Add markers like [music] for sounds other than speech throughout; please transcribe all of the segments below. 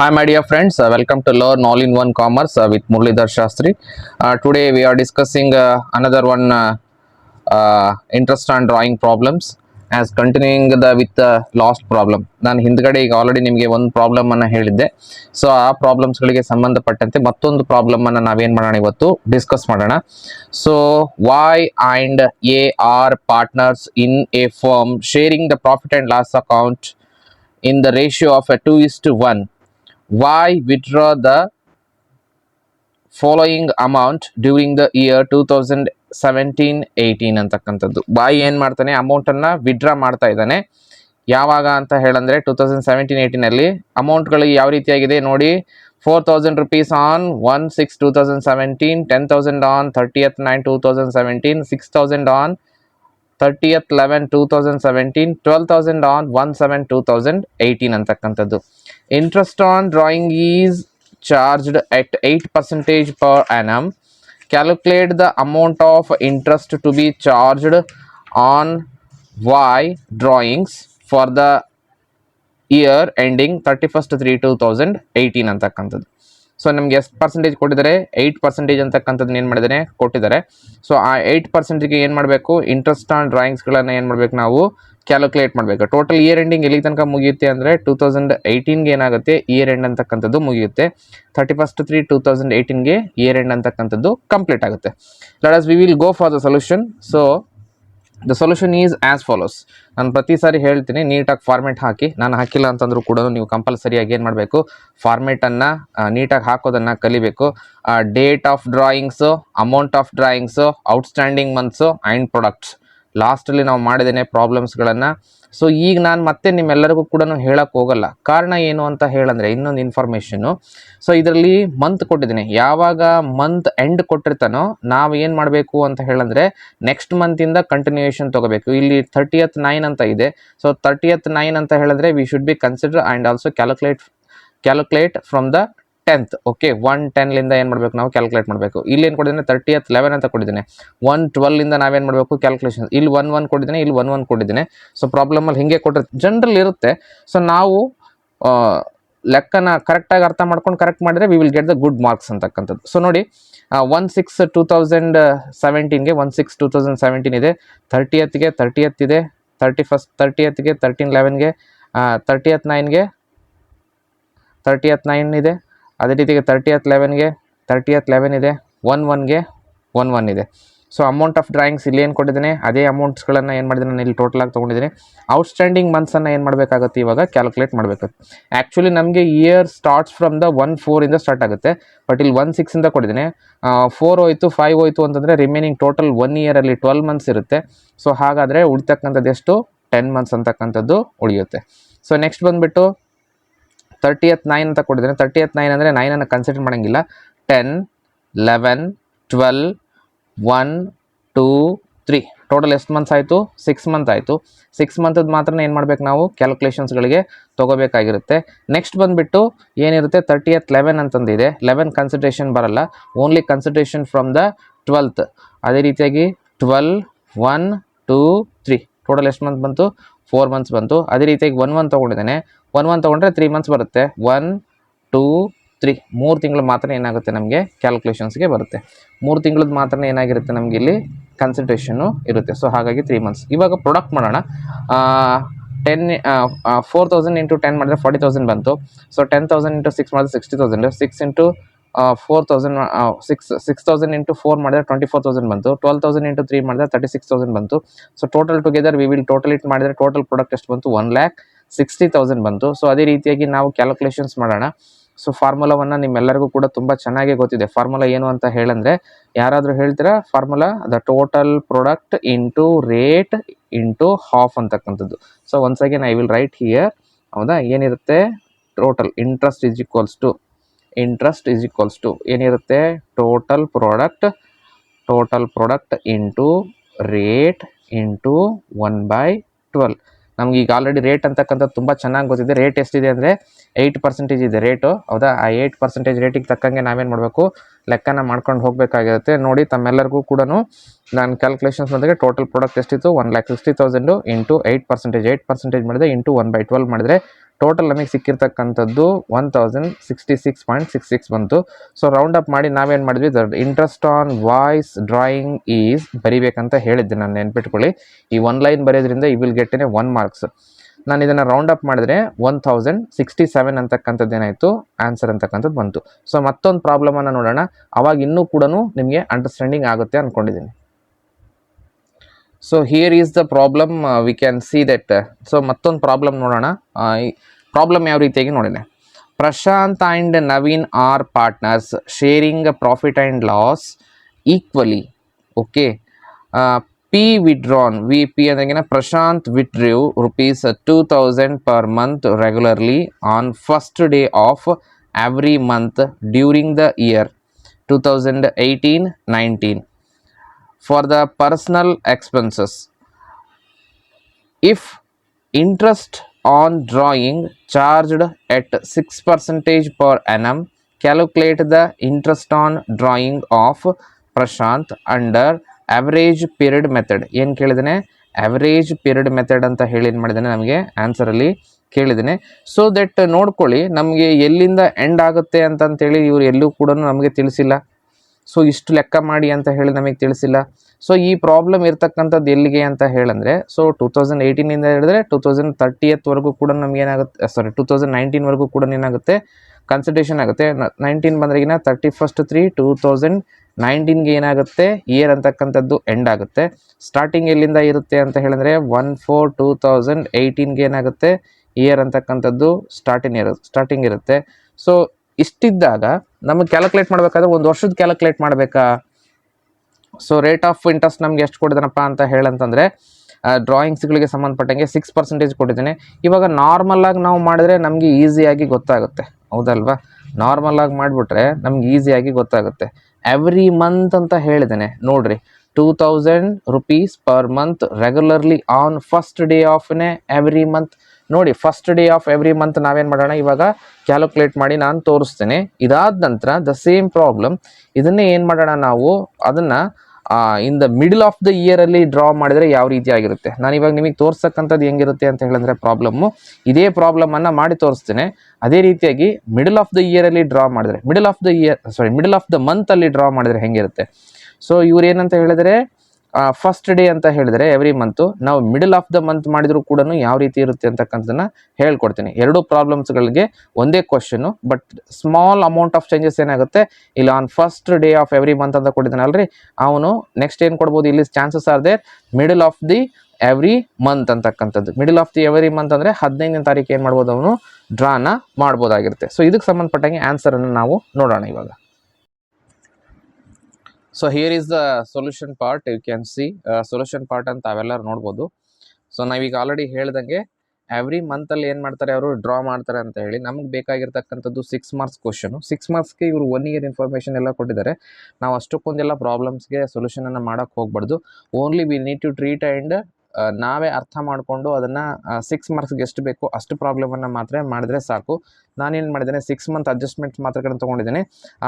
Hi, my dear friends. Uh, welcome to Learn All in One Commerce uh, with Murlidhar Shastri. Uh, today we are discussing uh, another one uh, uh, interest on drawing problems as continuing the with the last problem ನಾನು ಹಿಂದ್ಗಡೆ ಈಗ already ನಿಮಗೆ ಒಂದು problem ಅನ್ನ ಹೇಳಿದ್ದೆ so ಆ ಪ್ರಾಬ್ಲಮ್ಸ್ಗಳಿಗೆ ಸಂಬಂಧಪಟ್ಟಂತೆ ಮತ್ತೊಂದು ಪ್ರಾಬ್ಲಮ್ ಅನ್ನ ನಾವೇನ್ ಮಾಡೋಣ ಇವತ್ತು ಡಿಸ್ಕಸ್ ಮಾಡೋಣ so Y and A are partners in a firm sharing the profit and loss account in the ratio of a 2 is to 1 why withdraw the following amount during the year 2017-18 ಅಂತಕ್ಕಂಥದ್ದು? ಬಾಯ್ ಏನು ಮಾಡ್ತಾನೆ? ಅಮೌಂಟನ್ನು withdraw ಮಾಡ್ತಾ ಇದ್ದಾನೆ. ಯಾವಾಗ ಅಂತ ಹೇಳಂದ್ರೆ two thousand seventeen ಏಯ್ಟೀನಲ್ಲಿ ಅಮೌಂಟ್ಗಳು ಯಾವ ರೀತಿಯಾಗಿದೆ ನೋಡಿ. Four thousand rupees on one six two thousand seventeen ten thousand on thirtieth nine two thousand seventeen six thousand on thirtieth eleven two thousand seventeen twelve thousand on one seven two thousand eighteen ಅಂತಕ್ಕಂಥದ್ದು. Interest on drawing is charged at eight percentage per annum calculate the amount of interest to be charged on Y drawings for the year ending thirty first three two thousand eighteen ಅಂತಕ್ಕಂಥದ್ದು. So ನಮ್ಗೆ ಎಷ್ಟು percentage ಕೊಟ್ಟಿದ್ದಾರೆ? Eight percentage ಅಂತಕ್ಕಂಥದ್ದು ಏನು ಮಾಡಿದ್ದಾರೆ? ಕೊಟ್ಟಿದ್ದಾರೆ. So ಆ eight ಪರ್ಸೆಂಟೇಜ್ಗೆ ಏನು ಮಾಡಬೇಕು? ಇಂಟ್ರೆಸ್ಟ್ ಆನ್ ಡ್ರಾಯಿಂಗ್ಸ್ಗಳನ್ನು ಏನು ಮಾಡಬೇಕು ನಾವು? ಕ್ಯಾಲ್ಕುಲೇಟ್ ಮಾಡಬೇಕು. ಟೋಟಲ್ ಇಯರ್ ಎಂಡಿಂಗ್ ಎಲ್ಲಿ ತನಕ ಮುಗಿಯುತ್ತೆ ಅಂದರೆ ಟೂ ತೌಸಂಡ್ ಏಯ್ಟೀನ್ಗೆ ಏನಾಗುತ್ತೆ? ಇಯರ್ ಎಂಡ್ ಅಂತಕ್ಕಂಥದ್ದು ಮುಗಿಯುತ್ತೆ. Thirty first three two thousand ಏಯ್ಟೀನ್ಗೆ year end ಅಂತಕ್ಕಂಥದ್ದು ಕಂಪ್ಲೀಟ್ ಆಗುತ್ತೆ. Let we will go for the solution so the solution is as follows ನಾನು ಪ್ರತಿ ಸಾರಿ ಹೇಳ್ತೀನಿ, ನೀಟಾಗಿ ಫಾರ್ಮೆಟ್ ಹಾಕಿ. ನಾನು ಹಾಕಿಲ್ಲ ಅಂತಂದ್ರೂ ಕೂಡ ನೀವು ಕಂಪಲ್ಸರಿಯಾಗಿ ಏನು ಮಾಡಬೇಕು? ಫಾರ್ಮೆಟನ್ನು ನೀಟಾಗಿ ಹಾಕೋದನ್ನು ಕಲಿಬೇಕು. Date of drawings amount of drawings outstanding months and products ಲಾಸ್ಟಲ್ಲಿ ನಾವು ಮಾಡಿದ್ದೇನೆ ಪ್ರಾಬ್ಲಮ್ಸ್ಗಳನ್ನು ಸೊ ಈಗ ನಾನು ಮತ್ತೆ ನಿಮ್ಮೆಲ್ಲರಿಗೂ ಕೂಡ ಹೇಳಕ್ಕೆ ಹೋಗಲ್ಲ. ಕಾರಣ ಏನು ಅಂತ ಹೇಳಂದ್ರೆ ಇನ್ನೊಂದು ಇನ್ಫಾರ್ಮೇಷನ್ನು ಸೊ ಇದರಲ್ಲಿ ಮಂತ್ ಕೊಟ್ಟಿದ್ದೀನಿ. ಯಾವಾಗ ಮಂತ್ ಎಂಡ್ ಕೊಟ್ಟಿರ್ತಾನೋ ನಾವು ಏನು ಮಾಡಬೇಕು ಅಂತ ಹೇಳಂದ್ರೆ ನೆಕ್ಸ್ಟ್ ಮಂತಿಂದ ಕಂಟಿನ್ಯೂಯೇಷನ್ ತಗೋಬೇಕು. ಇಲ್ಲಿ ತರ್ಟಿಯತ್ ನೈನ್ ಅಂತ ಇದೆ. ಸೊ ತರ್ಟಿಯತ್ ನೈನ್ ಅಂತ ಹೇಳಿದ್ರೆ we should be consider and also calculate calculate from the tenth okay one ಟೆನ್ಲಿಂದ ಏನು ಮಾಡಬೇಕು ನಾವು ಕ್ಯಾಲ್ಕುಲೇಟ್ ಮಾಡಬೇಕು. ಇಲ್ಲಿ ಏನು ತರ್ಟಿ ತರ್ಟಿಯತ್ ಲೆವೆನ್ ಅಂತ ಕೊಟ್ಟಿದ್ದೀನಿ. ಒನ್ ಟ್ವೆಲ್ಲಿಂದ ನಾವೇನು ಮಾಡಬೇಕು? ಕ್ಯಾಲ್ಕುಲೇಷನ್ ಇಲ್ಲಿ ಒನ್ ಒನ್ ಕೊಟ್ಟಿದ್ದೀನಿ, ಇಲ್ಲಿ ಒನ್ ಒನ್ ಕೊಟ್ಟಿದ್ದೀನಿ. ಸೊ ಪ್ರಾಬ್ಲಮಲ್ಲಿ ಹಿಂಗೆ ಕೊಟ್ಟರೆ ಜನರಲ್ ಇರುತ್ತೆ. ಸೊ ನಾವು ಲೆಕ್ಕನ ಕರೆಕ್ಟಾಗಿ ಅರ್ಥ ಮಾಡ್ಕೊಂಡು ಕರೆಕ್ಟ್ ಮಾಡಿದ್ರೆ we will get the good marks ಅಂತಕ್ಕಂಥದ್ದು. ಸೊ ನೋಡಿ one six two thousand ಸೆವೆಂಟೀನ್ಗೆ one six two thousand seventeen ಇದೆ. ತರ್ಟಿಯತ್ಗೆ ತರ್ಟಿಯತ್ ಇದೆ. ತರ್ಟಿ ಫಸ್ಟ್ ತರ್ಟಿಯತ್ಗೆ ತರ್ಟೀನ್ ಲೆವೆನ್ಗೆ ತರ್ಟಿಯತ್ ನೈನ್ಗೆ ತರ್ಟಿಯತ್ ನೈನ್ ಇದೆ. ಅದೇ ರೀತಿಗೆ ತರ್ಟಿಯತ್ ಲೆವೆನ್ಗೆ ತರ್ಟಿಯತ್ ಲೆವೆನ್ ಇದೆ ಒನ್ ಒನ್ಗೆ ಒನ್ ಒನ್ ಇದೆ. ಸೊ ಅಮೌಂಟ್ ಆಫ್ ಡ್ರಾಯಿಂಗ್ಸ್ ಇಲ್ಲಿ ಏನು ಕೊಟ್ಟಿದ್ದೀನಿ? ಅದೇ ಅಮೌಂಟ್ಸ್ಗಳನ್ನು ಏನು ಮಾಡಿದ್ದೀನಿ? ನಾನು ಇಲ್ಲಿ ಟೋಟಲ್ ಆಗಿ ತೊಗೊಂಡಿದ್ದೀನಿ. ಔಟ್ಸ್ಟ್ಯಾಂಡಿಂಗ್ ಮಂತ್ಸನ್ನು ಏನು ಮಾಡಬೇಕಾಗುತ್ತೆ ಇವಾಗ? ಕ್ಯಾಲ್ಕುಲೇಟ್ ಮಾಡಬೇಕು. ಆ್ಯಕ್ಚುಲಿ ನಮಗೆ year starts from the one ಫೋರಿಂದ start ಆಗುತ್ತೆ. ಬಟ್ ಇಲ್ಲಿ ಒನ್ ಸಿಕ್ಸಿಂದ ಕೊಟ್ಟಿದ್ದೀನಿ. ಫೋರ್ ಹೋಯ್ತು ಫೈವ್ ಹೋಯ್ತು ಅಂತಂದರೆ ರಿಮೈನಿಂಗ್ ಟೋಟಲ್ ಒನ್ ಇಯರಲ್ಲಿ ಟ್ವೆಲ್ ಮಂತ್ಸ್ ಇರುತ್ತೆ. ಸೊ ಹಾಗಾದರೆ ಉಳಿತಕ್ಕಂಥದ್ದು ಎಷ್ಟು? ಟೆನ್ ಮಂತ್ಸ್ ಅಂತಕ್ಕಂಥದ್ದು ಉಳಿಯುತ್ತೆ. ಸೊ ನೆಕ್ಸ್ಟ್ ಬಂದುಬಿಟ್ಟು ತರ್ಟಿಯತ್ ನೈನ್ ಅಂತ ಕೊಟ್ಟಿದ್ದೇನೆ ತರ್ಟಿಯತ್ ನೈನ್ ಅಂದರೆ ನೈನನ್ನು ಕನ್ಸಿಡರ್ ಮಾಡೋಂಗಿಲ್ಲ. Ten eleven twelve one two three total ಎಷ್ಟು ಮಂತ್ಸ್ ಆಯಿತು? ಸಿಕ್ಸ್ ಮಂತ್ ಆಯಿತು. ಸಿಕ್ಸ್ ಮಂತದ್ದು ಮಾತ್ರ ಏನು ಮಾಡಬೇಕು ನಾವು? ಕ್ಯಾಲ್ಕುಲೇಷನ್ಸ್ಗಳಿಗೆ ತೊಗೋಬೇಕಾಗಿರುತ್ತೆ. ನೆಕ್ಸ್ಟ್ ಬಂದುಬಿಟ್ಟು ಏನಿರುತ್ತೆ? ತರ್ಟಿಯತ್ ಲೆವೆನ್ ಅಂತಂದಿದೆ. ಲೆವೆನ್ ಕನ್ಸಿಡ್ರೇಷನ್ ಬರಲ್ಲ. Only consideration from the twelfth ಅದೇ ರೀತಿಯಾಗಿ twelve one two three total ಎಷ್ಟು ಮಂತ್ ಬಂತು? ಫೋರ್ ಮಂತ್ಸ್ ಬಂತು. ಅದೇ ರೀತಿಯಾಗಿ ಒನ್ ಒನ್ ತೊಗೊಂಡಿದ್ದೇನೆ. ಒನ್ ಒನ್ ತೊಗೊಂಡ್ರೆ ತ್ರೀ ಮಂತ್ಸ್ ಬರುತ್ತೆ. ಒನ್ ಟೂ ತ್ರೀ ಮೂರು ತಿಂಗಳು ಮಾತ್ರ ಏನಾಗುತ್ತೆ ನಮಗೆ? ಕ್ಯಾಲ್ಕುಲೇಷನ್ಸ್ಗೆ ಬರುತ್ತೆ. ಮೂರು ತಿಂಗಳದ್ದು ಮಾತ್ರ ಏನಾಗಿರುತ್ತೆ ನಮಗೆ ಇಲ್ಲಿ? ಕನ್ಸಂಟ್ರೇಷನ್ ಇರುತ್ತೆ. ಸೊ ಹಾಗಾಗಿ ತ್ರೀ ಮಂತ್ಸ್ ಇವಾಗ ಪ್ರೊಡಕ್ಟ್ ಮಾಡೋಣ. Ten four thousand into ten ಮಾಡಿದ್ರೆ ಫಾರ್ಟಿ ತೌಸಂಡ್ ಬಂತು. So ten thousand into six ಮಾಡಿದ್ರೆ sixty thousand six into four thousand six six thousand into four ಮಾಡಿದ್ರೆ ಟ್ವೆಂಟಿ ಫೋರ್ ತೌಸಂಡ್ ಬಂತು. Twelve thousand into three ಮಾಡಿದ್ರೆ thirty six thousand ಬಂತು. So total together we will total it ಮಾಡಿದ್ರೆ total product ಎಷ್ಟು ಬಂತು? One lakh sixty thousand ಬಂತು. So ಅದೇ ರೀತಿಯಾಗಿ ನಾವು ಕ್ಯಾಲ್ಕುಲೇಷನ್ಸ್ ಮಾಡೋಣ. ಸೊ ಫಾರ್ಮುಲಾವನ್ನು ನಿಮ್ಮೆಲ್ಲರಿಗೂ ಕೂಡ ತುಂಬ ಚೆನ್ನಾಗಿ ಗೊತ್ತಿದೆ. ಫಾರ್ಮುಲಾ ಏನು ಅಂತ ಹೇಳಂದ್ರೆ, ಯಾರಾದರೂ ಹೇಳ್ತೀರಾ? Formula the total product into rate into half ಅಂತಕ್ಕಂಥದ್ದು. So once again I will write here ಹೌದಾ? ಏನಿರುತ್ತೆ? Total interest is equals to interest is equals to ಏನಿರುತ್ತೆ? Total product total product into rate into one by twelve ನಮ್ಗೆ ಈಗ already rate ಅಂತಕ್ಕಂಥದ್ದು ತುಂಬ ಚೆನ್ನಾಗಿ ಗೊತ್ತಿದೆ. ರೇಟ್ ಎಷ್ಟಿದೆ ಅಂದರೆ ಏಯ್ಟ್ ಪರ್ಸೆಂಟೇಜ್ ಇದೆ ರೇಟು ಹೌದಾ? ಆ ಏಯ್ಟ್ ಪರ್ಸೆಂಟೇಜ್ ರೇಟಿಗೆ ತಕ್ಕಂಗೆ ನಾವೇನು ಮಾಡಬೇಕು? ಲೆಕ್ಕನ ಮಾಡ್ಕೊಂಡು ಹೋಗಬೇಕಾಗಿರುತ್ತೆ. ನೋಡಿ, ತಮ್ಮೆಲ್ಲರಿಗೂ ಕೂಡ ನಾನು ಕ್ಯಾಲ್ಕುಲೇಷನ್ಸ್ ಬಂದಾಗ ಟೋಟಲ್ ಪ್ರಾಡಕ್ಟ್ ಎಷ್ಟಿತ್ತು? One lakh sixty thousand into eight percentage eight percentage ಮಾಡಿದ್ರೆ ಇಂಟು ಒನ್ ಬೈ ಟ್ವೆಲ್ ಮಾಡಿದ್ರೆ ಟೋಟಲ್ ನಮಗೆ ಸಿಕ್ಕಿರ್ತಕ್ಕಂಥದ್ದು one thousand sixty six point six six ಬಂತು. ಸೊ ರೌಂಡ್ ಅಪ್ ಮಾಡಿ ನಾವೇನು ಮಾಡಿದ್ವಿ? The interest on Y's drawing is ಬರಿಬೇಕಂತ ಹೇಳಿದ್ದೆ. ನಾನು ನೆನ್ಪಿಟ್ಕೊಳ್ಳಿ. ಈ ಒನ್ ಲೈನ್ ಬರೆಯೋದ್ರಿಂದ ಈ ವಿಲ್ ಗೆಟ್ ಒನ್ ಮಾರ್ಕ್ಸ್ ನಾನು ಇದನ್ನು ರೌಂಡ್ ಅಪ್ ಮಾಡಿದ್ರೆ ಒನ್ ತೌಸಂಡ್ ಸಿಕ್ಸ್ಟಿ ಸೆವೆನ್ ಅಂತಕ್ಕಂಥದ್ದು ಏನಾಯಿತು? ಆನ್ಸರ್ ಅಂತಕ್ಕಂಥದ್ದು ಬಂತು. ಸೊ ಮತ್ತೊಂದು ಪ್ರಾಬ್ಲಮನ್ನು ನೋಡೋಣ. ಅವಾಗ ಇನ್ನೂ ಕೂಡ ನಿಮಗೆ ಅಂಡರ್ಸ್ಟ್ಯಾಂಡಿಂಗ್ ಆಗುತ್ತೆ ಅಂದ್ಕೊಂಡಿದ್ದೀನಿ so here is the problem we can see that so ಮತ್ತೊಂದು ಪ್ರಾಬ್ಲಮ್ ನೋಡೋಣ. ಪ್ರಾಬ್ಲಮ್ ಯಾವ ರೀತಿಯಾಗಿ ನೋಡಿದೆ. Prashant and Naveen are partners sharing profit and loss equally okay P withdrawn V P ಅಂದ್ರೆಗಿನ Prashant withdrew rupees two thousand per month regularly on first day of every month during the year two thousand eighteen nineteen for the personal expenses. If interest on drawing charged at 6 percentage per annum, calculate the interest on drawing of Prashant under average period method. ಏನು ಕೇಳಿದಾನೆ average period method ಅಂತ ಹೇಳಿ ಏನು ಮಾಡಿದ್ದಾನೆ ನಮಗೆ ಆನ್ಸರಲ್ಲಿ ಕೇಳಿದ್ದೇನೆ so that ನೋಡ್ಕೊಳ್ಳಿ ನಮಗೆ ಎಲ್ಲಿಂದ ಎಂಡ್ ಆಗುತ್ತೆ ಅಂತಂತೇಳಿ ಇವರು ಎಲ್ಲೂ ಕೂಡ namge ತಿಳಿಸಿಲ್ಲ ಸೊ ಇಷ್ಟು ಲೆಕ್ಕ ಮಾಡಿ ಅಂತ ಹೇಳಿ ನಮಗೆ ತಿಳಿಸಿಲ್ಲ. ಸೊ ಈ ಪ್ರಾಬ್ಲಮ್ ಇರ್ತಕ್ಕಂಥದ್ದು ಎಲ್ಲಿಗೆ ಅಂತ ಹೇಳಂದ್ರೆ, ಸೊ ಟೂ ತೌಸಂಡ್ ಏಯ್ಟೀನಿಂದ ಹೇಳಿದ್ರೆ ಟೂ ತೌಸಂಡ್ ತರ್ಟಿಯತ್ವರೆಗೂ ಕೂಡ ನಮ್ಗೆ ಏನಾಗುತ್ತೆ ಸಾರಿ ಟೂ ತೌಸಂಡ್ ನೈನ್ಟೀನ್ವರೆಗೂ ಕೂಡ ಏನಾಗುತ್ತೆ ಕನ್ಸಿಡ್ರೇಷನ್ ಆಗುತ್ತೆ. Nineteen ಬಂದ್ರೆಗಿನ thirty first three two thousand ನೈನ್ಟೀನ್ಗೆ ಏನಾಗುತ್ತೆ ಇಯರ್ ಅಂತಕ್ಕಂಥದ್ದು ಎಂಡ್ ಆಗುತ್ತೆ. ಸ್ಟಾರ್ಟಿಂಗ್ ಎಲ್ಲಿಂದ ಇರುತ್ತೆ ಅಂತ ಹೇಳಿದ್ರೆ ಒನ್ ಫೋರ್ ಟೂ ತೌಸಂಡ್ ಏಯ್ಟೀನ್ಗೆ ಏನಾಗುತ್ತೆ ಇಯರ್ ಅಂತಕ್ಕಂಥದ್ದು ಸ್ಟಾರ್ಟಿಂಗ್ ಇರುತ್ತೆ ಸ್ಟಾರ್ಟಿಂಗ್ ಇರುತ್ತೆ. ಸೊ ಇಷ್ಟಿದ್ದಾಗ ನಮಗೆ ಕ್ಯಾಲ್ಕುಲೇಟ್ ಮಾಡಬೇಕಾದ್ರೆ ಒಂದು ವರ್ಷದ ಕ್ಯಾಲ್ಕುಲೇಟ್ ಮಾಡಬೇಕಾ? ಸೊ ರೇಟ್ ಆಫ್ ಇಂಟ್ರೆಸ್ಟ್ ನಮ್ಗೆ ಎಷ್ಟು ಕೊಡಿದನಪ್ಪ ಅಂತ ಹೇಳಂತಂದರೆ ಡ್ರಾಯಿಂಗ್ಸ್ಗಳಿಗೆ ಸಂಬಂಧಪಟ್ಟಂಗೆ ಸಿಕ್ಸ್ ಪರ್ಸೆಂಟೇಜ್ ಕೊಟ್ಟಿದ್ದೇನೆ. ಇವಾಗ ನಾರ್ಮಲ್ ಆಗಿ ನಾವು ಮಾಡಿದ್ರೆ ನಮಗೆ ಈಸಿಯಾಗಿ ಗೊತ್ತಾಗುತ್ತೆ. ಹೌದಲ್ವಾ? ನಾರ್ಮಲ್ ಆಗಿ ಮಾಡಿಬಿಟ್ರೆ ನಮ್ಗೆ ಈಸಿಯಾಗಿ ಗೊತ್ತಾಗುತ್ತೆ. ಎವ್ರಿ ಮಂತ್ ಅಂತ ಹೇಳಿದ್ದೇನೆ, ನೋಡ್ರಿ. Two thousand rupees per month regularly on first day ಆಫ್ನೇ every month ನೋಡಿ first day of every month ನಾವೇನು ಮಾಡೋಣ? ಇವಾಗ ಕ್ಯಾಲ್ಕುಲೇಟ್ ಮಾಡಿ ನಾನು ತೋರಿಸ್ತೇನೆ. ಇದಾದ ನಂತರ ದ ಸೇಮ್ ಪ್ರಾಬ್ಲಮ್ ಇದನ್ನೇ ಏನು ಮಾಡೋಣ ನಾವು? ಅದನ್ನು in the middle of the ಇಯರಲ್ಲಿ draw ಮಾಡಿದರೆ ಯಾವ ರೀತಿ ಆಗಿರುತ್ತೆ? ನಾನು ಇವಾಗ ನಿಮಗೆ ತೋರ್ಸಕ್ಕಂಥದ್ದು ಹೆಂಗಿರುತ್ತೆ ಅಂತ ಹೇಳಿದ್ರೆ ಪ್ರಾಬ್ಲಮ್ಮು ಇದೇ ಪ್ರಾಬ್ಲಮನ್ನು ಮಾಡಿ ತೋರಿಸ್ತೇನೆ. ಅದೇ ರೀತಿಯಾಗಿ ಮಿಡಲ್ ಆಫ್ ದ ಇಯರಲ್ಲಿ ಡ್ರಾ ಮಾಡಿದ್ರೆ middle of the year sorry middle of the ಮಂತಲ್ಲಿ draw ಮಾಡಿದ್ರೆ ಹೆಂಗಿರುತ್ತೆ? ಸೊ ಇವ್ರು ಏನಂತ ಹೇಳಿದ್ರೆ ಫಸ್ಟ್ ಡೇ ಅಂತ ಹೇಳಿದ್ರೆ ಎವ್ರಿ ಮಂತು ನಾವು ಮಿಡಲ್ ಆಫ್ ದ ಮಂತ್ ಮಾಡಿದ್ರು ಕೂಡ ಯಾವ ರೀತಿ ಇರುತ್ತೆ ಅಂತಕ್ಕಂಥದ್ದನ್ನ ಹೇಳ್ಕೊಡ್ತೀನಿ. ಎರಡು ಪ್ರಾಬ್ಲಮ್ಸ್ಗಳಿಗೆ ಒಂದೇ question but small amount of changes ಏನಾಗುತ್ತೆ? ಇಲ್ಲ on first day of every month ಅಂತ ಕೊಟ್ಟಿದ್ದಾನಲ್ರಿ ಅವನು ನೆಕ್ಸ್ಟ್ ಏನು ಕೊಡ್ಬೋದು? ಇಲ್ಲಿ chances are there middle of the every month ಅಂತಕ್ಕಂಥದ್ದು. Middle of the every month ಅಂದರೆ ಹದಿನೈದನೇ ತಾರೀಕು ಏನು ಮಾಡ್ಬೋದು ಅವನು? ಡ್ರಾನ ಮಾಡ್ಬೋದಾಗಿರುತ್ತೆ. ಸೊ ಇದಕ್ಕೆ ಸಂಬಂಧಪಟ್ಟಂಗೆ ಆನ್ಸರನ್ನು ನಾವು ನೋಡೋಣ ಇವಾಗ. So here is the solution part you can see solution part ಅಂತ ತಾವೆಲ್ಲರೂ ನೋಡ್ಬೋದು. ಸೊ ನಾವೀಗ ಆಲ್ರೆಡಿ ಹೇಳ್ದಂಗೆ ಎವ್ರಿ ಮಂತಲ್ಲಿ ಏನು ಮಾಡ್ತಾರೆ ಅವರು? ಡ್ರಾ ಮಾಡ್ತಾರೆ ಅಂತ ಹೇಳಿ ನಮ್ಗೆ ಬೇಕಾಗಿರ್ತಕ್ಕಂಥದ್ದು ಸಿಕ್ಸ್ ಮಾರ್ಕ್ಸ್ ಕ್ವಶನು ಸಿಕ್ಸ್ ಮಾರ್ಕ್ಸ್ಗೆ ಇವರು ಒನ್ ಇಯರ್ ಇನ್ಫಾರ್ಮೇಷನ್ ಎಲ್ಲ ಕೊಟ್ಟಿದ್ದಾರೆ. ನಾವು ಅಷ್ಟಕ್ಕೊಂದೆಲ್ಲ ಪ್ರಾಬ್ಲಮ್ಸ್ಗೆ ಸೊಲ್ಯೂಷನನ್ನು ಮಾಡೋಕ್ಕೆ ಹೋಗ್ಬಾರ್ದು. Only we need to treat and ನಾವೇ ಅರ್ಥ ಮಾಡಿಕೊಂಡು ಅದನ್ನು ಸಿಕ್ಸ್ ಮಾರ್ಕ್ಸ್ಗೆ ಎಷ್ಟು ಬೇಕು ಅಷ್ಟು ಪ್ರಾಬ್ಲಮನ್ನು ಮಾತ್ರ ಮಾಡಿದ್ರೆ ಸಾಕು. ನಾನೇನು ಮಾಡಿದ್ದೇನೆ ಸಿಕ್ಸ್ ಮಂತ್ ಅಡ್ಜಸ್ಟ್ಮೆಂಟ್ ಮಾತ್ರ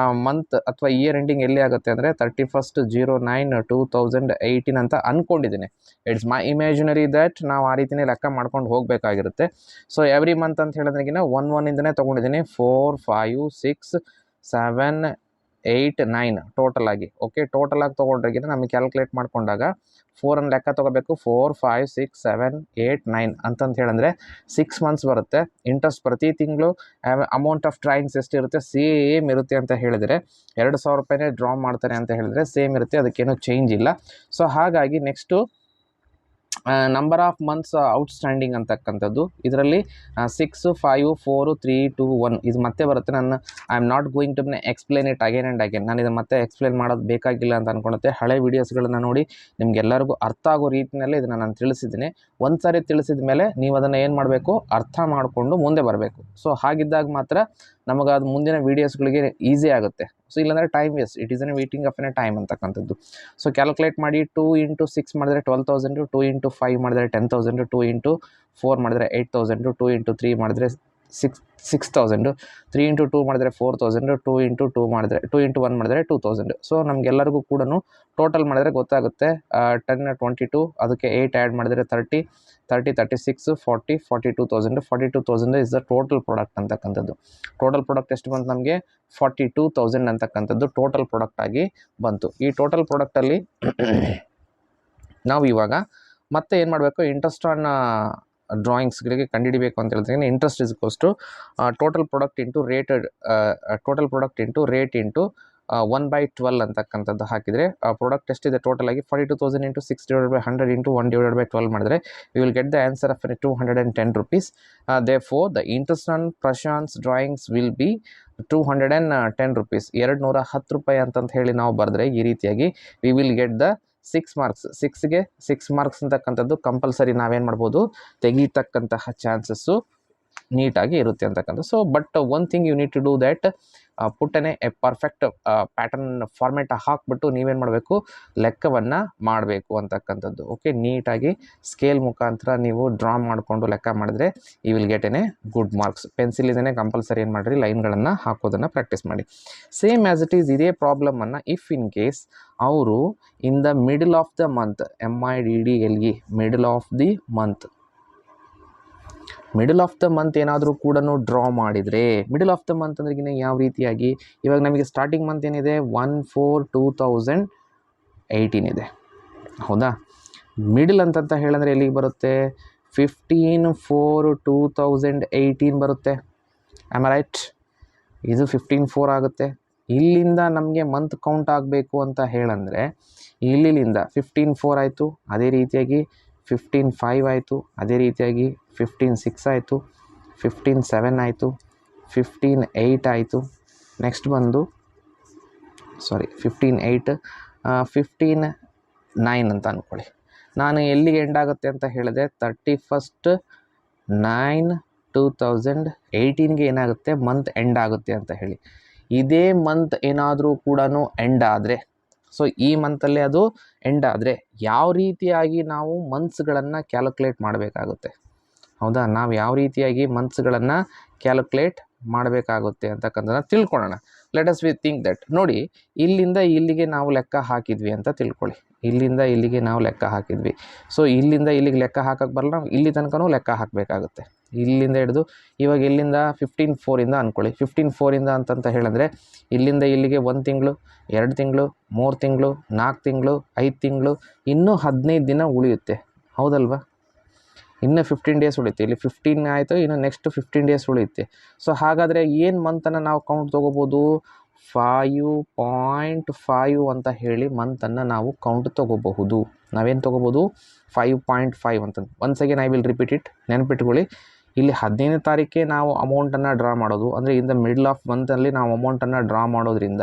ಆ ಮಂತ್ ಅಥವಾ ಇಯರ್ ಎಂಡಿಂಗ್ ಎಲ್ಲಿ ಆಗುತ್ತೆ ಅಂದರೆ thirty first zero nine two thousand eighteen ಅಂತ ಅಂದ್ಕೊಂಡಿದ್ದೀನಿ ಇಟ್ಸ್ ಮೈ ಇಮ್ಯಾಜಿನರಿ ದ್ಯಾಟ್ ನಾವು ಆ ರೀತಿಯೇ ಲೆಕ್ಕ ಮಾಡ್ಕೊಂಡು ಹೋಗಬೇಕಾಗಿರುತ್ತೆ. ಸೊ ಎವ್ರಿ ಮಂತ್ ಅಂತ ಹೇಳಿದ್ರೆಗಿನ ಒನ್ ಇಂದನೇ ತೊಗೊಂಡಿದ್ದೀನಿ. Four five six seven eight nine total ಆಗಿ. ಓಕೆ ಟೋಟಲ್ ಆಗಿ ತೊಗೊಂಡ್ರೆಗಿನ ನಮಗೆ ಕ್ಯಾಲ್ಕುಲೇಟ್ ಮಾಡಿಕೊಂಡಾಗ ಫೋರನ್ನು ಲೆಕ್ಕ ತೊಗೋಬೇಕು. Four five six seven eight nine ಅಂತಂತ ಹೇಳಿದ್ರೆ ಸಿಕ್ಸ್ ಮಂತ್ಸ್ ಬರುತ್ತೆ. ಇಂಟ್ರೆಸ್ಟ್ ಪ್ರತಿ ತಿಂಗಳು ಅಮೌಂಟ್ ಆಫ್ ಡ್ರಾಯಿಂಗ್ಸ್ ಎಷ್ಟಿರುತ್ತೆ? ಸೇಮ್ ಇರುತ್ತೆ ಅಂತ ಹೇಳಿದರೆ ಎರಡು ಸಾವಿರ ರೂಪಾಯಿನೇ ಡ್ರಾ ಮಾಡ್ತಾರೆ ಅಂತ ಹೇಳಿದ್ರೆ ಸೇಮ್ ಇರುತ್ತೆ. ಅದಕ್ಕೇನು ಚೇಂಜ್ ಇಲ್ಲ. ಸೊ ಹಾಗಾಗಿ next number of months outstanding ಅಂತಕ್ಕಂಥದ್ದು. ಇದರಲ್ಲಿ six five four three two one ಇದು ಮತ್ತೆ ಬರುತ್ತೆ. ನಾನು I am not going to explain it again and again ನಾನು ಇದನ್ನು ಮತ್ತೆ ಎಕ್ಸ್ಪ್ಲೇನ್ ಮಾಡೋದು ಬೇಕಾಗಿಲ್ಲ ಅಂತ ಅನ್ಕೊಳುತ್ತೆ. ಹಳೆ ವೀಡಿಯೋಸ್ಗಳನ್ನ ನೋಡಿ ನಿಮಗೆಲ್ಲರಿಗೂ ಅರ್ಥ ಆಗೋ ರೀತಿಯಲ್ಲಿ ಇದನ್ನು ನಾನು ತಿಳಿಸಿದ್ದೀನಿ. ಒಂದು ಸಾರಿ ತಿಳಿಸಿದ ಮೇಲೆ ನೀವು ಅದನ್ನು ಏನು ಮಾಡಬೇಕು? ಅರ್ಥ ಮಾಡಿಕೊಂಡು ಮುಂದೆ ಬರಬೇಕು. ಸೊ ಹಾಗಿದ್ದಾಗ ಮಾತ್ರ ನಮಗೆ ಅದು ಮುಂದಿನ ವೀಡಿಯೋಸ್ಗಳಿಗೆ ಈಸಿ ಆಗುತ್ತೆ. ಸೊ ಇಲ್ಲಾಂದರೆ time waste it is an waiting of an time ಅಂತಕ್ಕಂಥದ್ದು. ಸೊ ಕ್ಯಾಲ್ಕುಲೇಟ್ ಮಾಡಿ ಟೂ ಇಂಟು ಸಿಕ್ಸ್ ಮಾಡಿದ್ರೆ twelve thousand two into five ಮಾಡಿದ್ರೆ ten thousand two into four ಮಾಡಿದ್ರೆ eight thousand two into three ಮಾಡಿದ್ರೆ six six thousand three into two ಮಾಡಿದ್ರೆ four thousand two into two ಮಾಡಿದ್ರೆ two into one ಮಾಡಿದ್ರೆ two thousand so ನಮಗೆಲ್ಲರಿಗೂ ಕೂಡ total ಮಾಡಿದ್ರೆ ಗೊತ್ತಾಗುತ್ತೆ ಟೆನ್ ಟ್ವೆಂಟಿ ಟು ಅದಕ್ಕೆ ಏಯ್ಟ್ ಆ್ಯಡ್ ಮಾಡಿದರೆ thirty thirty thirty six forty forty two thousand forty two thousand is the total product ಅಂತಕ್ಕಂಥದ್ದು. Total product ಎಷ್ಟು ಬಂತು ನಮಗೆ? ಫಾರ್ಟಿ ಟೂ ತೌಸಂಡ್ ಅಂತಕ್ಕಂಥದ್ದು ಟೋಟಲ್ ಪ್ರಾಡಕ್ಟ್ ಆಗಿ ಬಂತು. ಈ ಟೋಟಲ್ ಪ್ರಾಡಕ್ಟಲ್ಲಿ [clears throat] ನಾವು ಇವಾಗ ಮತ್ತೆ ಏನು ಮಾಡಬೇಕು? ಇಂಟ್ರೆಸ್ಟ್ ಆನ್ ಡ್ರಾಯಿಂಗ್ಸ್ಗಳಿಗೆ ಕಂಡುಹಿಡಿಬೇಕು ಅಂತ ಹೇಳ್ತೀನಿ interest is cost total product into rated total product into rate into one by twelve ಅಂತಕ್ಕಂಥದ್ದು ಹಾಕಿದರೆ ಪ್ರಾಡಕ್ಟ್ ಎಷ್ಟಿದೆ ಟೋಟಲ್ ಆಗಿ forty two thousand into six divide by hundred into one divide by twelve ಮಾಡಿದ್ರೆ you will get the answer of two hundred and ten rupees therefore the interest on Prashanth's drawings will be two hundred and ten rupees ಎರಡು ನೂರ ಹತ್ತು ರೂಪಾಯಿ ಅಂತಂತ ಹೇಳಿ ನಾವು ಬರೆದ್ರೆ ಈ ರೀತಿಯಾಗಿ we will get the six marks ಸಿಕ್ಸ್ಗೆ six marks ಅಂತಕ್ಕಂಥದ್ದು ಕಂಪಲ್ಸರಿ ನಾವೇನು ಮಾಡ್ಬೋದು? ತೆಗೀತಕ್ಕಂತಹ ಚಾನ್ಸಸ್ಸು ನೀಟಾಗಿ ಇರುತ್ತೆ ಅಂತಕ್ಕಂಥ. So but one thing you need to do that ಪುಟ್ಟನೆ a perfect pattern format ಹಾಕ್ಬಿಟ್ಟು ನೀವೇನು ಮಾಡಬೇಕು? ಲೆಕ್ಕವನ್ನು ಮಾಡಬೇಕು ಅಂತಕ್ಕಂಥದ್ದು. ಓಕೆ ನೀಟಾಗಿ ಸ್ಕೇಲ್ ಮುಖಾಂತರ ನೀವು ಡ್ರಾ ಮಾಡಿಕೊಂಡು ಲೆಕ್ಕ ಮಾಡಿದ್ರೆ you will get any good marks pencil ಇದೇ ಕಂಪಲ್ಸರಿ ಏನು ಮಾಡಿರಿ? ಲೈನ್ಗಳನ್ನು ಹಾಕೋದನ್ನು ಪ್ರಾಕ್ಟೀಸ್ ಮಾಡಿ. ಸೇಮ್ ಆ್ಯಸ್ ಇಟ್ ಈಸ್ ಇದೇ ಪ್ರಾಬ್ಲಮನ್ನು ಇಫ್ ಇನ್ ಕೇಸ್ ಅವರು in the middle of the month M I D D L E middle of the month middle of the month ಏನಾದರೂ ಕೂಡ ಡ್ರಾ ಮಾಡಿದರೆ ಮಿಡಲ್ ಆಫ್ ದ ಮಂತ್ ಅಂದ್ರೆಗಿನ ಯಾವ ರೀತಿಯಾಗಿ? ಇವಾಗ ನಮಗೆ ಸ್ಟಾರ್ಟಿಂಗ್ ಮಂತ್ ಏನಿದೆ? One four two thousand eighteen ಇದೆ. ಹೌದಾ? ಮಿಡಲ್ ಅಂತಂತ ಹೇಳಂದ್ರೆ ಎಲ್ಲಿಗೆ ಬರುತ್ತೆ? Fifteen four two thousand eighteen ಬರುತ್ತೆ. ಆಮ್ ರೈಟ್ ಇದು ಫಿಫ್ಟೀನ್ ಫೋರ್ ಆಗುತ್ತೆ. ಇಲ್ಲಿಂದ ನಮಗೆ ಮಂತ್ ಕೌಂಟ್ ಆಗಬೇಕು ಅಂತ ಹೇಳಂದರೆ ಇಲ್ಲಿಂದ ಫಿಫ್ಟೀನ್ ಫೋರ್ ಆಯಿತು. ಅದೇ ರೀತಿಯಾಗಿ ಫಿಫ್ಟೀನ್ ಫೈವ್ ಆಯಿತು. ಅದೇ ರೀತಿಯಾಗಿ ಫಿಫ್ಟೀನ್ ಸಿಕ್ಸ್ ಆಯಿತು. ಫಿಫ್ಟೀನ್ ಸೆವೆನ್ ಆಯಿತು. ಫಿಫ್ಟೀನ್ ಏಯ್ಟ್ ಆಯಿತು. ನೆಕ್ಸ್ಟ್ ಬಂದು sorry fifteen eight fifteen nine ಅಂತ ಅಂದ್ಕೊಳ್ಳಿ ನಾನು ಎಲ್ಲಿಗೆ ಎಂಡ್ ಆಗುತ್ತೆ ಅಂತ ಹೇಳಿದೆ thirty first nine two thousand ಏಯ್ಟೀನ್ಗೆ ಏನಾಗುತ್ತೆ? ಮಂತ್ ಎಂಡ್ ಆಗುತ್ತೆ ಅಂತ ಹೇಳಿ. ಇದೇ ಮಂತ್ ಏನಾದರೂ ಕೂಡ ಎಂಡ್ ಆದರೆ ಸೊ ಈ ಮಂತಲ್ಲೇ ಅದು ಎಂಡ್ ಆದರೆ ಯಾವ ರೀತಿಯಾಗಿ ನಾವು ಮಂತ್ಸ್ಗಳನ್ನು ಕ್ಯಾಲ್ಕುಲೇಟ್ ಮಾಡಬೇಕಾಗುತ್ತೆ? ಹೌದಾ? ನಾವು ಯಾವ ರೀತಿಯಾಗಿ ಮಂತ್ಸ್ಗಳನ್ನು ಕ್ಯಾಲ್ಕುಲೇಟ್ ಮಾಡಬೇಕಾಗುತ್ತೆ ಅಂತಕ್ಕಂಥದ್ದನ್ನ ತಿಳ್ಕೊಳ್ಳೋಣ. Let us we think that ನೋಡಿ, ಇಲ್ಲಿಂದ ಇಲ್ಲಿಗೆ ನಾವು ಲೆಕ್ಕ ಹಾಕಿದ್ವಿ ಅಂತ ತಿಳ್ಕೊಳ್ಳಿ. ಇಲ್ಲಿಂದ ಇಲ್ಲಿಗೆ ನಾವು ಲೆಕ್ಕ ಹಾಕಿದ್ವಿ. ಸೊ ಇಲ್ಲಿಂದ ಇಲ್ಲಿಗೆ ಲೆಕ್ಕ ಹಾಕಕ್ಕೆ ಬರಲ್ಲ, ನಾವು ಇಲ್ಲಿ ತನಕನೂ ಲೆಕ್ಕ ಹಾಕಬೇಕಾಗುತ್ತೆ. ಇಲ್ಲಿಂದ ಹಿಡಿದು ಇವಾಗ ಇಲ್ಲಿಂದ ಫಿಫ್ಟೀನ್ ಫೋರಿಂದ ಅಂದ್ಕೊಳ್ಳಿ ಫಿಫ್ಟೀನ್ ಫೋರಿಂದ ಅಂತಂತ ಹೇಳಿದ್ರೆ ಇಲ್ಲಿಂದ ಇಲ್ಲಿಗೆ ಒಂದು ತಿಂಗಳು, ಎರಡು ತಿಂಗಳು, ಮೂರು ತಿಂಗಳು ನಾಲ್ಕು ತಿಂಗಳು, ಐದು ತಿಂಗಳು, ಇನ್ನೂ ಹದಿನೈದು ದಿನ ಉಳಿಯುತ್ತೆ. ಹೌದಲ್ವಾ? ಇನ್ನು ಫಿಫ್ಟೀನ್ ಡೇಸ್ ಉಳಿಯುತ್ತೆ. ಇಲ್ಲಿ ಫಿಫ್ಟೀನ್ ಆಯಿತು, ಇನ್ನು ನೆಕ್ಸ್ಟ್ ಫಿಫ್ಟೀನ್ ಡೇಸ್ ಉಳಿಯುತ್ತೆ. ಸೊ ಹಾಗಾದರೆ ಏನು ಮಂತನ್ನು ನಾವು ಕೌಂಟ್ ತೊಗೋಬೋದು? ಫೈವ್ ಪಾಯಿಂಟ್ ಫೈವ್ ಅಂತ ಹೇಳಿ ಮಂತನ್ನು ನಾವು ಕೌಂಟ್ ತೊಗೋಬಹುದು. ನಾವೇನು ತೊಗೋಬೋದು? ಫೈವ್ ಪಾಯಿಂಟ್ ಫೈವ್ ಅಂತ. Once again I will repeat it ನೆನ್ಪಿಟ್ಕೊಳ್ಳಿ. ಇಲ್ಲಿ ಹದಿನೈದನೇ ತಾರೀಕೆ ನಾವು ಅಮೌಂಟನ್ನು ಡ್ರಾ ಮಾಡೋದು. ಅಂದರೆ ಇಂದ ಮಿಡ್ಲ್ ಆಫ್ ಮಂತಲ್ಲಿ ನಾವು ಅಮೌಂಟನ್ನು ಡ್ರಾ ಮಾಡೋದ್ರಿಂದ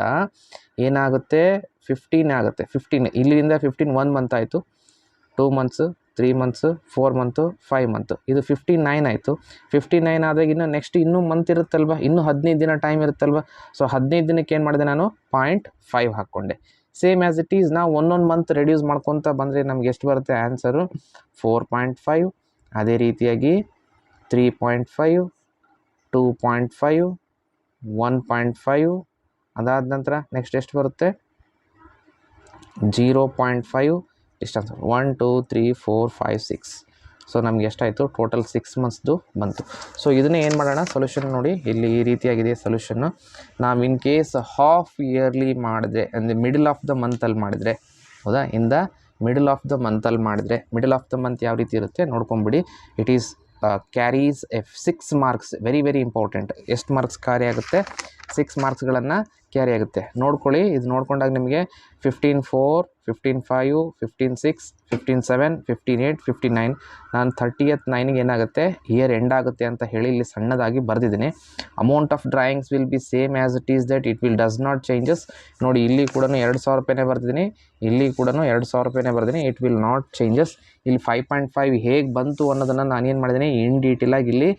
ಏನಾಗುತ್ತೆ? ಫಿಫ್ಟೀನ್ ಆಗುತ್ತೆ. ಫಿಫ್ಟೀನ್ ಇಲ್ಲಿಂದ ಫಿಫ್ಟೀನ್ ಒನ್ ಮಂತ್ ಆಯಿತು. Two months three months four month five month ಇದು ಫಿಫ್ಟಿ ನೈನ್ ಆಯಿತು. ಫಿಫ್ಟಿ ನೈನ್ ಆದಾಗ ಇನ್ನು ನೆಕ್ಸ್ಟ್ ಇನ್ನೂ ಮಂತ್ ಇರುತ್ತಲ್ವ? ಇನ್ನೂ ಹದಿನೈದು ದಿನ ಟೈಮ್ ಇರುತ್ತಲ್ವ? ಸೊ ಹದಿನೈದು ದಿನಕ್ಕೆ ಏನು ಮಾಡಿದೆ ನಾನು? ಪಾಯಿಂಟ್ ಫೈವ್ ಹಾಕ್ಕೊಂಡೆ. ಸೇಮ್ ಆ್ಯಸ್ ಇಟ್ ಈಸ್ ನಾವು ಒಂದೊಂದು ಮಂತ್ ರೆಡ್ಯೂಸ್ ಮಾಡ್ಕೊತ ಬಂದರೆ ನಮ್ಗೆ ಎಷ್ಟು ಬರುತ್ತೆ? ಆನ್ಸರು ಫೋರ್ ಪಾಯಿಂಟ್ ಫೈವ್ ಅದೇ ರೀತಿಯಾಗಿ three point five two point five one point five ಅದಾದ ನಂತರ ನೆಕ್ಸ್ಟ್ ಎಷ್ಟು ಬರುತ್ತೆ? ಜೀರೋ ಪಾಯಿಂಟ್ ಫೈವ್ ಇಷ್ಟು one two three four five six so ನಮ್ಗೆ ಎಷ್ಟಾಯಿತು? ಟೋಟಲ್ ಸಿಕ್ಸ್ ಮಂತ್ಸ್ದು ಬಂತು. ಸೊ ಇದನ್ನೇ ಏನು ಮಾಡೋಣ? ಸೊಲ್ಯೂಷನ್ ನೋಡಿ. ಇಲ್ಲಿ ಈ ರೀತಿಯಾಗಿದೆ ಸೊಲ್ಯೂಷನ್ನು ನಾವು ಇನ್ ಕೇಸ್ ಹಾಫ್ ಇಯರ್ಲಿ ಮಾಡಿದ್ರೆ, ಅಂದರೆ ಮಿಡಲ್ ಆಫ್ ದ ಮಂತಲ್ಲಿ ಮಾಡಿದರೆ, ಹೌದಾ? ಇಂದ ಮಿಡಲ್ ಆಫ್ ದ ಮಂತಲ್ಲಿ ಮಾಡಿದರೆ ಮಿಡಲ್ ಆಫ್ ದ ಮಂತ್ ಯಾವ ರೀತಿ ಇರುತ್ತೆ? ನೋಡ್ಕೊಂಬಿಡಿ it is carries of six marks very very important ಎಷ್ಟು ಮಾರ್ಕ್ಸ್ ಕ್ಯಾರಿ ಆಗುತ್ತೆ? ಸಿಕ್ಸ್ ಮಾರ್ಕ್ಸ್ಗಳನ್ನು ಕ್ಯಾರಿ ಆಗುತ್ತೆ. ನೋಡ್ಕೊಳ್ಳಿ, ಇದು ನೋಡ್ಕೊಂಡಾಗ ನಿಮಗೆ fifteen four fifteen five fifteen six fifteen seven fifteen eight fifteen nine ನಾನು ಥರ್ಟಿಯತ್ ನೈನಿಗೆ ಏನಾಗುತ್ತೆ? ಇಯರ್ ಎಂಡ್ ಆಗುತ್ತೆ ಅಂತ ಹೇಳಿ ಇಲ್ಲಿ ಸಣ್ಣದಾಗಿ ಬರೆದಿದ್ದೀನಿ. Amount of drawings will be same as it is that it will does not changes ನೋಡಿ, ಇಲ್ಲಿ ಕೂಡ ಎರಡು ಸಾವಿರ ರೂಪಾಯಿನೇ ಬರ್ತಿದ್ದೀನಿ ಇಲ್ಲಿ ಕೂಡ ಎರಡು ಸಾವಿರ ರೂಪಾಯಿನೇ ಬರ್ತೀನಿ ಇಟ್ ವಿಲ್ ನಾಟ್ ಚೇಂಜಸ್ ಇಲ್ಲಿ ಫೈವ್ ಪಾಯಿಂಟ್ ಫೈವ್ ಹೇಗೆ ಬಂತು ಅನ್ನೋದನ್ನು ನಾನೇನು ಮಾಡಿದ್ದೀನಿ ಇನ್ ಡೀಟೇಲಾಗಿ ಇಲ್ಲಿ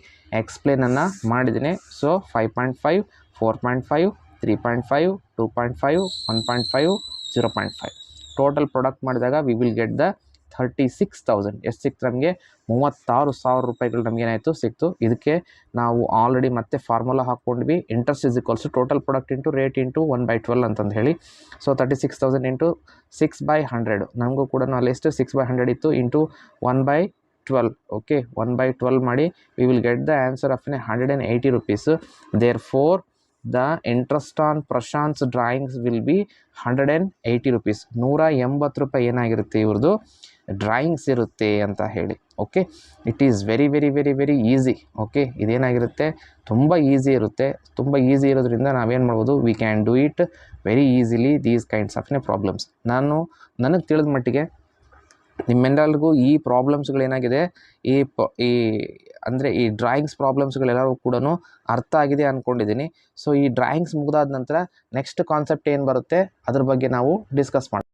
ಎಕ್ಸ್ಪ್ಲೇನನ್ನು ಮಾಡಿದ್ದೀನಿ. So five point five four point five three point five two point five one point five zero point five total product ಮಾಡಿದಾಗ we will get the thirty six thousand ಎಷ್ಟು ಸಿಕ್ತು ನಮಗೆ? ಮೂವತ್ತಾರು ಸಾವಿರ ರೂಪಾಯಿಗಳು ನಮ್ಗೆ ಏನಾಯಿತು, ಸಿಕ್ತು. ಇದಕ್ಕೆ ನಾವು ಆಲ್ರೆಡಿ ಮತ್ತೆ formula ಹಾಕ್ಕೊಂಡ್ವಿ. Interest is equals total product into rate into one by twelve ಅಂತಂದು ಹೇಳಿ. So thirty six thousand into six by hundred ನಮಗೂ ಕೂಡ ಅಲ್ಲಿ ಎಷ್ಟು? ಸಿಕ್ಸ್ ಬೈ ಹಂಡ್ರೆಡ್ ಇತ್ತು into one by twelve okay one by twelve ಮಾಡಿ we will get the answer of a hundred and eighty rupees therefore the interest on Prashanth's drawings will be hundred and eighty rupees ನೂರ ಎಂಬತ್ತು ರೂಪಾಯಿ ಏನಾಗಿರುತ್ತೆ ಇವ್ರದ್ದು? Drawings ಇರುತ್ತೆ ಅಂತ ಹೇಳಿ okay it is very very very very easy okay ಇದೇನಾಗಿರುತ್ತೆ? ತುಂಬ easy ಇರುತ್ತೆ. ತುಂಬ ಈಸಿ ಇರೋದ್ರಿಂದ ನಾವೇನು ಮಾಡ್ಬೋದು? We can do it very easily these kinds of problems ನಾನು, ನನಗೆ ತಿಳಿದ ಮಟ್ಟಿಗೆ ನಿಮ್ಮೆಲ್ಲರಿಗೂ ಈ ಪ್ರಾಬ್ಲಮ್ಸ್ಗಳೇನಾಗಿದೆ ಈ ಪ, ಈ, ಅಂದರೆ ಈ ಡ್ರಾಯಿಂಗ್ಸ್ ಪ್ರಾಬ್ಲಮ್ಸ್ಗಳೆಲ್ಲರೂ ಕೂಡ ಅರ್ಥ ಆಗಿದೆ ಅಂದ್ಕೊಂಡಿದ್ದೀನಿ ಸೊ ಈ ಡ್ರಾಯಿಂಗ್ಸ್ ಮುಗಿದಾದ ನಂತರ ನೆಕ್ಸ್ಟ್ ಕಾನ್ಸೆಪ್ಟ್ ಏನು ಬರುತ್ತೆ? ಅದ್ರ ಬಗ್ಗೆ ನಾವು ಡಿಸ್ಕಸ್ ಮಾಡೋಣ